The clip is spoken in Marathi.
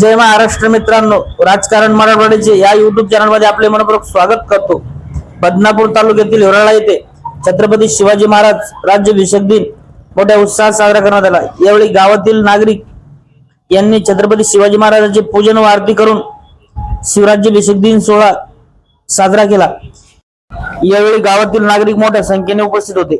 जय महाराष्ट्र मित्रांनो. राजकारण मराठवाड्याचे या युट्यूब चॅनलमध्ये आपले मनपूर्वक स्वागत करतो. बदनापूर तालुक्यातील हिराळा येथे छत्रपती शिवाजी महाराज राज्याभिषेक दिन मोठ्या उत्साहात साजरा करण्यात आला. यावेळी गावातील नागरिक यांनी छत्रपती शिवाजी महाराजांचे पूजन व आरती करून शिवराज्याभिषेक दिन सोहळा साजरा केला. यावेळी गावातील नागरिक मोठ्या संख्येने उपस्थित होते.